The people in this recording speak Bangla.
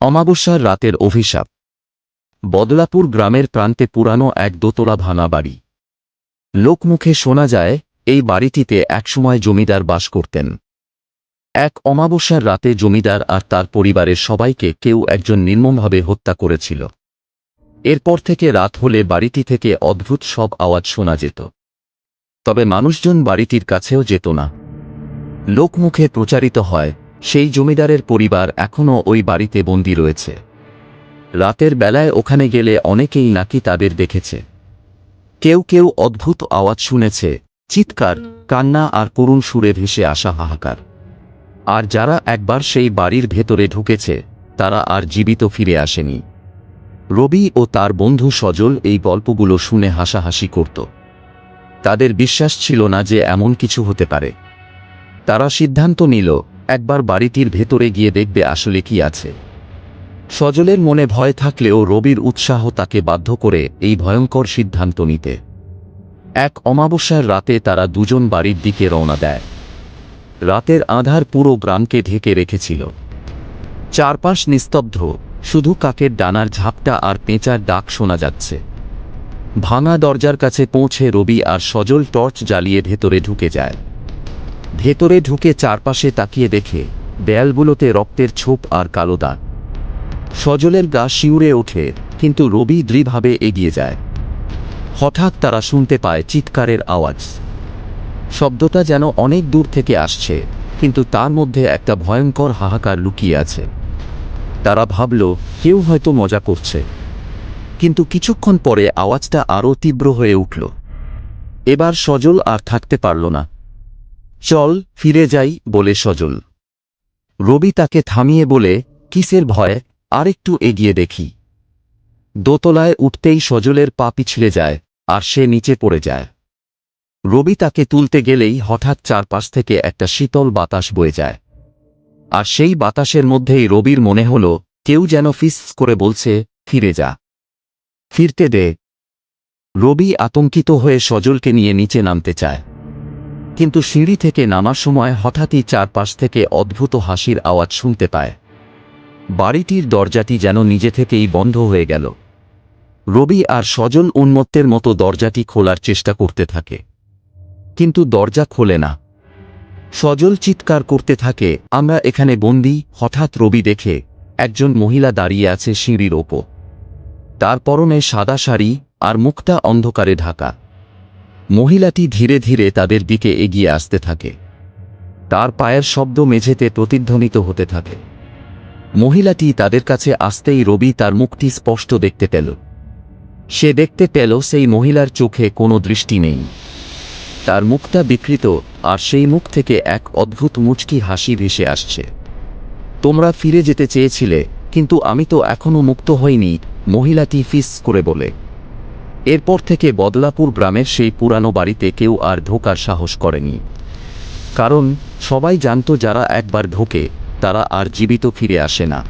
অমাবস্যার রাতের অভিশাপ। বদলাপুর গ্রামের প্রান্তে পুরানো এক দোতলা ভাঙা বাড়ি। লোকমুখে শোনা যায়, এই বাড়িটিতে একসময় জমিদার বাস করতেন। এক অমাবস্যার রাতে জমিদার আর তার পরিবারের সবাইকে কেউ একজন নির্মমভাবে হত্যা করেছিল। এরপর থেকে রাত হলে বাড়িটি থেকে অদ্ভুত সব আওয়াজ শোনা যেত। তবে মানুষজন বাড়িটির কাছেও যেত না। লোকমুখে প্রচারিত হয় সেই জমিদারের পরিবার এখনও ওই বাড়িতে বন্দী রয়েছে। রাতের বেলায় ওখানে গেলে অনেকেই নাকি তাদের দেখেছে। কেউ কেউ অদ্ভুত আওয়াজ শুনেছে, চিৎকার, কান্না আর করুণ সুরে ভেসে আসা হাহাকার। আর যারা একবার সেই বাড়ির ভেতরে ঢুকেছে, তারা আর জীবিত ফিরে আসেনি। রবি ও তার বন্ধু সজল এই গল্পগুলো শুনে হাসাহাসি করত। তাদের বিশ্বাস ছিল না যে এমন কিছু হতে পারে। তারা সিদ্ধান্ত নিল একবার বাড়িটির ভেতরে গিয়ে দেখবে আসলে কি আছে। সজলের মনে ভয় থাকলেও রবির উৎসাহ তাকে বাধ্য করে এই ভয়ঙ্কর সিদ্ধান্ত নিতে। এক অমাবস্যার রাতে তারা দুজন বাড়ির দিকে রওনা দেয়। রাতের আধার পুরো গ্রামকে ঢেকে রেখেছিল। চারপাশ নিস্তব্ধ, শুধু কাকের ডানার ঝাপটা আর পেঁচার ডাক শোনা যাচ্ছে। ভাঙা দরজার কাছে পৌঁছে রবি আর সজল টর্চ জ্বালিয়ে ভেতরে ঢুকে যায়। ভেতরে ঢুকে চারপাশে তাকিয়ে দেখে, দেয়ালগুলোতে রক্তের ছোপ আর কালো দাগ। সজলের গা শিউরে ওঠে, কিন্তু রবি দৃঢ়ভাবে এগিয়ে যায়। হঠাৎ তারা শুনতে পায় চিৎকারের আওয়াজ। শব্দটা যেন অনেক দূর থেকে আসছে, কিন্তু তার মধ্যে একটা ভয়ঙ্কর হাহাকার লুকিয়ে আছে। তারা ভাবল, কেউ হয়তো মজা করছে। কিন্তু কিছুক্ষণ পরে আওয়াজটা আরও তীব্র হয়ে উঠল। এবার সজল আর থাকতে পারল না। চল, ফিরে যাই, বলে সজল। রবি তাকে থামিয়ে বলে, কিসের ভয়, আরেকটু এগিয়ে দেখি। দোতলায় উঠতেই সজলের পা পিছলে যায়, আর সে নিচে পড়ে যায়। রবি তাকে তুলতে গেলেই হঠাৎ চারপাশ থেকে একটা শীতল বাতাস বয়ে যায়। আর সেই বাতাসের মধ্যেই রবির মনে হল, কেউ যেন ফিস করে বলছে, ফিরে যা। ফিরতে দে। রবি আতঙ্কিত হয়ে সজলকে নিয়ে নিচে নামতে চায়। কিন্তু সিঁড়ি থেকে নামার সময় হঠাৎই চারপাশ থেকে অদ্ভুত হাসির আওয়াজ শুনতে পায়। বাড়িটির দরজাটি যেন নিজে থেকেই বন্ধ হয়ে গেল। রবি আর সজল উন্মত্তের মতো দরজাটি খোলার চেষ্টা করতে থাকে। কিন্তু দরজা খোলে না। সজল চিৎকার করতে থাকে, আমরা এখানে বন্দি, হঠাৎ রবি দেখে একজন মহিলা দাঁড়িয়ে আছে সিঁড়ির ওপর। তার পরনে সাদা শাড়ি আর মুখটা অন্ধকারে ঢাকা। মহিলাটি ধীরে ধীরে তাদের দিকে এগিয়ে আসতে থাকে। তার পায়ের শব্দ মেঝেতে প্রতিধ্বনিত হতে থাকে। মহিলাটি তাদের কাছে আসতেই রবি তার মুখটি স্পষ্ট দেখতে পেল। সে দেখতে পেল সেই মহিলার চোখে কোনো দৃষ্টি নেই। তার মুখটা বিকৃত, আর সেই মুখ থেকে এক অদ্ভুত মুচকি হাসি ভেসে আসছে। তোমরা ফিরে যেতে চেয়েছিলে, কিন্তু আমি তো এখনও মুক্ত হইনি, মহিলাটি ফিস করে বলে। এরপর থেকে বদলাপুর গ্রামের সেই পুরানো বাড়িতে কেউ আর ঢোকার সাহস করেনি। কারণ সবাই জানত যারা একবার ঢোকে, তারা আর জীবিত ফিরে আসে না।